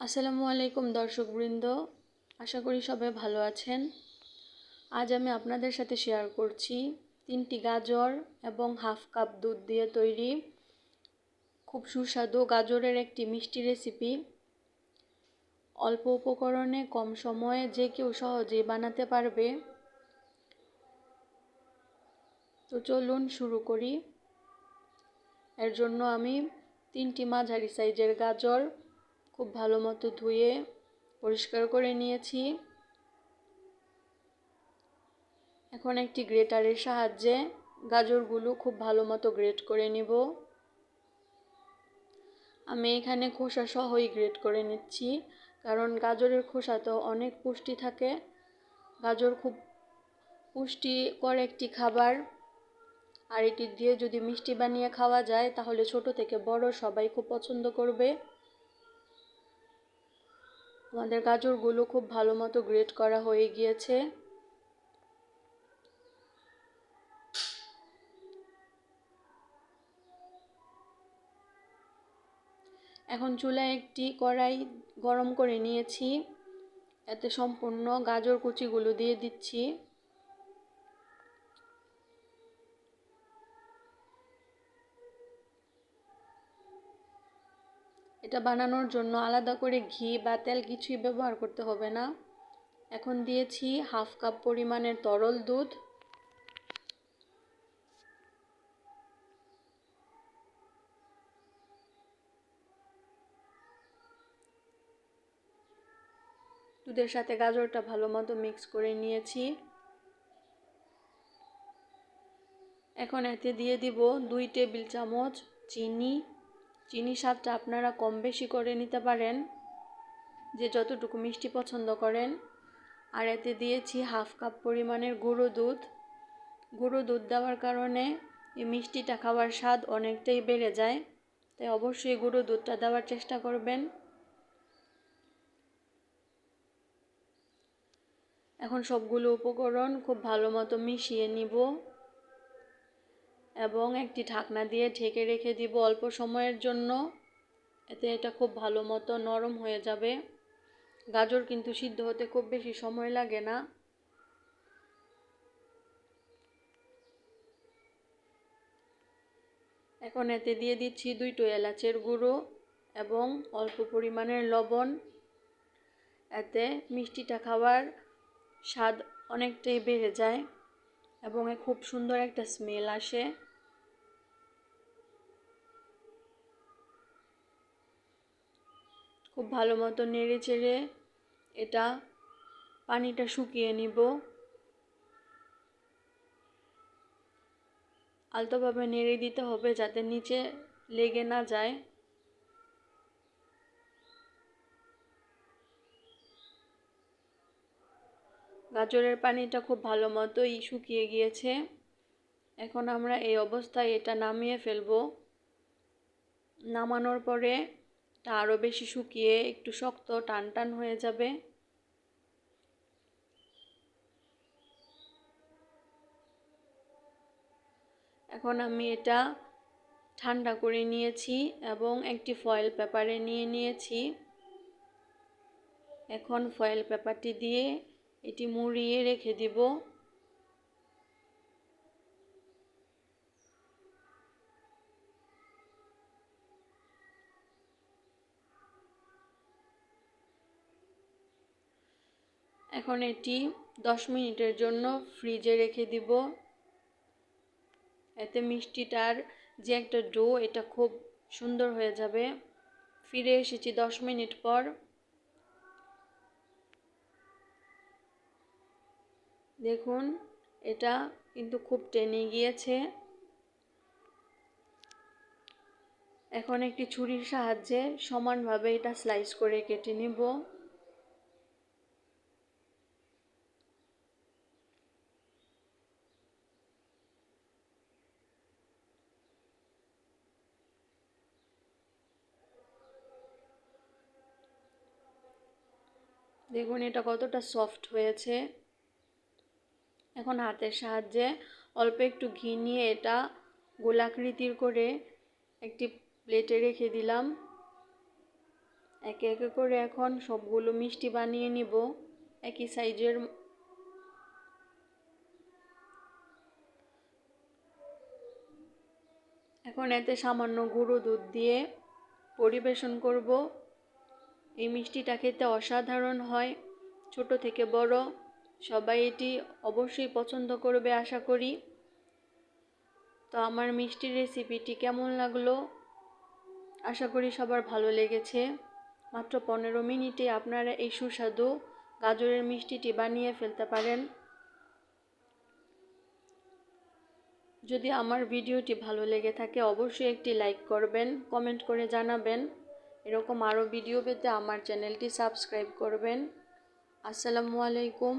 আসসালামু আলাইকুম দর্শকবৃন্দ। আশা করি সবাই ভালো আছেন। আজ আমি আপনাদের সাথে শেয়ার করছি তিনটি গাজর এবং হাফ কাপ দুধ দিয়ে তৈরি খুব সুস্বাদু গাজরের একটি মিষ্টি রেসিপি অল্প উপকরণে কম সময়ে যে কেউ সহজেই বানাতে পারবে। তো চলুন শুরু করি। এর জন্য আমি তিনটি মাঝারি সাইজের গাজর খুব ভালো মতো ধুয়ে পরিষ্কার করে নিয়েছি। এখন একটি গ্রেটারের সাহায্যে গাজরগুলো খুব ভালো মতো গ্রেট করে নিব। আমি এখানে খোসা সহই গ্রেট করে নিচ্ছি, কারণ গাজরের খোসা তো অনেক পুষ্টি থাকে। গাজর খুব পুষ্টিকর একটি খাবার। আর এটি দিয়ে যদি মিষ্টি বানিয়ে খাওয়া যায়, তাহলে ছোট থেকে বড় সবাই খুব পছন্দ করবে। আমাদের গাজরগুলো খুব ভালো মতো গ্রেট করা হয়ে গিয়েছে। এখন চুলায় একটি কড়াই গরম করে নিয়েছি। এতে সম্পূর্ণ গাজর কুচিগুলো দিয়ে দিচ্ছি। এটা বানানোর জন্য আলাদা করে ঘি বা তেল কিছুই ব্যবহার করতে হবে না। এখন দিয়েছি হাফ কাপ পরিমাণের তরল দুধ। দুধের সাথে গাজরটা ভালো মতো মিক্স করে নিয়েছি। এখন এতে দিয়ে দিব দুই টেবিল চামচ চিনি। চিনি স্বাদটা আপনারা কম বেশি করে নিতে পারেন, যে যতটুকু মিষ্টি পছন্দ করেন। আর এতে দিয়েছি হাফ কাপ পরিমাণের গুঁড়ো দুধ। গুঁড়ো দুধ দেওয়ার কারণে এই মিষ্টিটা খাওয়ার স্বাদ অনেকটাই বেড়ে যায়। তাই অবশ্যই গুঁড়ো দুধটা দেওয়ার চেষ্টা করবেন। এখন সবগুলো উপকরণ খুব ভালো মতো মিশিয়ে নিব। এবং একটি ঢাকনা দিয়ে ঢেকে রেখে দিব অল্প সময়ের জন্য। এতে এটা খুব ভালো মতো নরম হয়ে যাবে। গাজর কিন্তু সিদ্ধ হতে খুব বেশি সময় লাগে না। এখন এতে দিয়ে দিচ্ছি দুইটো এলাচের গুঁড়ো এবং অল্প পরিমাণের লবণ। এতে মিষ্টিটা খাবার স্বাদ অনেকটাই বেড়ে যায়। এবং খুব সুন্দর একটা স্মেল আসে। খুব ভালো মতো নেড়ে চেড়ে এটা পানিটা শুকিয়ে নিব। আলতোভাবে নেড়ে দিতে হবে যাতে নিচে লেগে না যায়। গাজরের পানিটা খুব ভালো মতোই শুকিয়ে গিয়েছে। এখন আমরা এই অবস্থায় এটা নামিয়ে ফেলব। নামানোর পরে তা আরও বেশি শুকিয়ে একটু শক্ত টান টান হয়ে যাবে। এখন আমি এটা ঠান্ডা করে নিয়েছি এবং একটি ফয়েল পেপারে নিয়ে নিয়েছি। এখন ফয়েল পেপারটি দিয়ে এটি মুড়িয়ে রেখে দিব। এখন এটি দশ মিনিটের জন্য ফ্রিজে রেখে দিব। এতে মিষ্টিটার যে একটা ডো, এটা খুব সুন্দর হয়ে যাবে। ফিরে এসেছি দশ মিনিট পর। দেখুন, এটা কিন্তু খুব টেনে গিয়েছে। এখন একটি ছুরির সাহায্যে সমানভাবে এটা স্লাইস করে কেটে নিব। দেখুন, এটা কতটা সফট হয়েছে। এখন হাতের সাহায্যে অল্প একটু ঘি নিয়ে এটা গোলাকৃতির করে একটি প্লেটে রেখে দিলাম। একে একে করে এখন সবগুলো মিষ্টি বানিয়ে নিব। একই সাইজের এখন এতে সামান্য গুঁড়ো দুধ দিয়ে পরিবেশন করব। এই মিষ্টিটা খেতে অসাধারণ হয়, ছোট থেকে বড়। সবাই এটি অবশ্যই পছন্দ করবে, আশা করি। তো আমার মিষ্টির রেসিপিটি কেমন লাগল? আশা করি সবার ভালো লেগেছে। মাত্র পনেরো মিনিটে আপনারা এই সুস্বাদু গাজরের মিষ্টিটি বানিয়ে ফেলতে পারেন। যদি আমার ভিডিওটি ভালো লেগে থাকে, অবশ্যই একটি লাইক করবেন, কমেন্ট করে জানাবেন। এরকম আরও ভিডিও পেতে আমার চ্যানেলটি সাবস্ক্রাইব করবেন। আসসালামু আলাইকুম।